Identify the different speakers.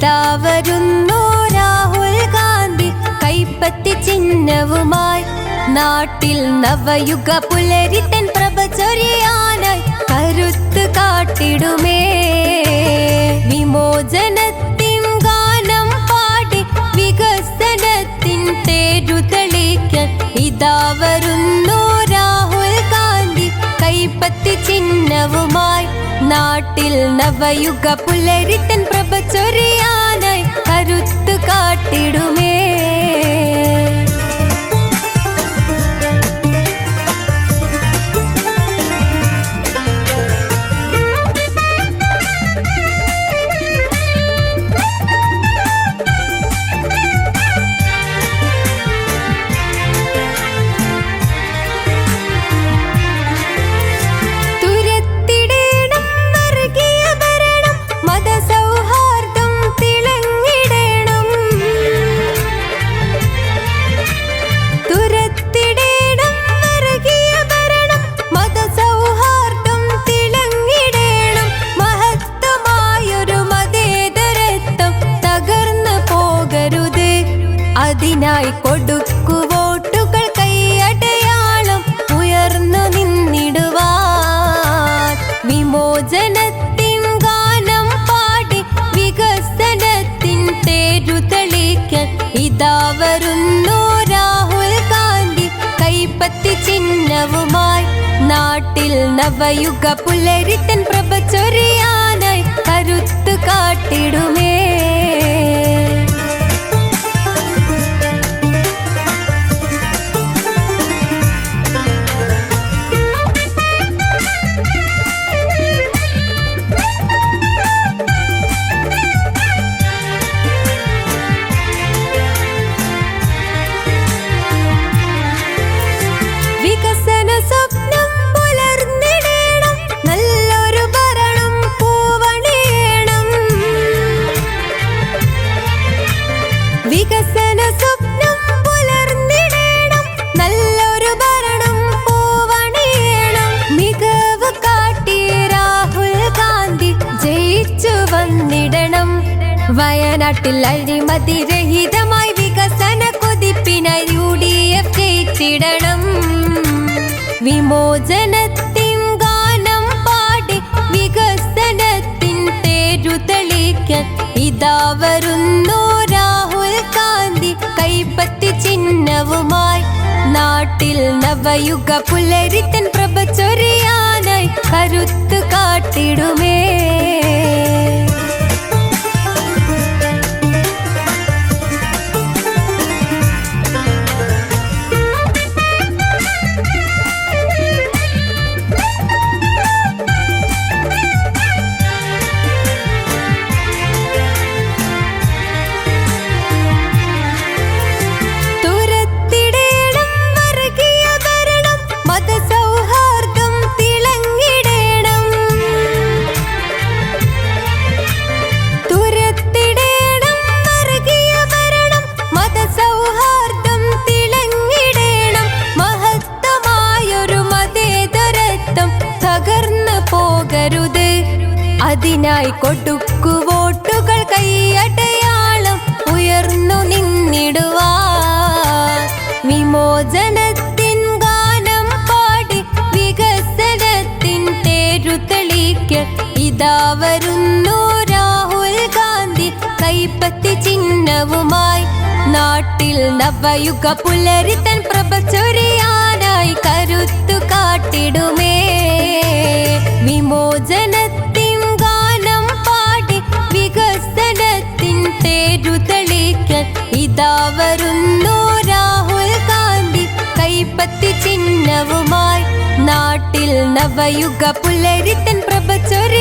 Speaker 1: ഇതാ വരുന്നു രാഹുൽ ഗാന്ധി. കൈപ്പത്തി ചിഹ്നവുമായി നാട്ടിൽ നവയുഗ പുലരിത്തൻ പ്രഭ കരുത്ത് കാട്ടിടുമേ. വിമോചനത്തിൻ ഗാനം പാടി വികസനത്തിൻ തേരു തെളിക്കാൻ ഇതാ വരുന്നു രാഹുൽ ഗാന്ധി. കൈപ്പത്തി ചിഹ്നവുമായി നാട്ടിൽ നവയുഗ പുലരിത്തൻ പ്രഭ കരുത്ത് കാട്ടിടുമേ. അതിനായി കൊടുക്കു വോട്ടുകൾ കൈയടയാളം ഉയർന്നു നിന്നിടുവാൻ. വിമോചനത്തിൻ വരുന്നു രാഹുൽ ഗാന്ധി. കൈപ്പത്തി ചിഹ്നവുമായി നാട്ടിൽ നവയുഗ പുലരിത്തൻ പ്രഭ ചൊരിയാനായി വയനാട്ടിൽ അഴിമതി രഹിതമായി വികസന കൊതിപ്പിനായി യു ഡി എഫ് ഗാനം പാടി വികസനത്തിൻ തേരു തെളിക്കാൻ ഇതാ രാഹുൽ ഗാന്ധി. കൈപ്പത്തി ചിഹ്നവുമായി നാട്ടിൽ നവയുഗ പുലരിത്തൻ പ്രഭ ചൊരിയാനായി കരുത്തു കാട്ടിടുമേ. പോകരുത് അതിനായി കൊടുക്കു വോട്ടുകൾ കൈയടയാളം ഉയർന്നു നിന്നിടുവാ. വിമോചനത്തിൻ ഗാനം പാടി വികസനത്തിൻ തേരു തെളിക്കാൻ ഇതാ വരുന്നു രാഹുൽ ഗാന്ധി. കൈപ്പത്തി ചിഹ്നവുമായി നാട്ടിൽ നവയുഗ പുലരിതൻ പ്രഭ ചൊരിയാനായി കരുത്തു കാട്ടിടുമേ. തേരു തെളിക്കാൻ ഇതാ വരുന്നു രാഹുൽ ഗാന്ധി. കൈപ്പത്തി ചിഹ്നവുമായി നാട്ടിൽ നവയുഗ പുലരിത്തൻ പ്രഭ ചൊരി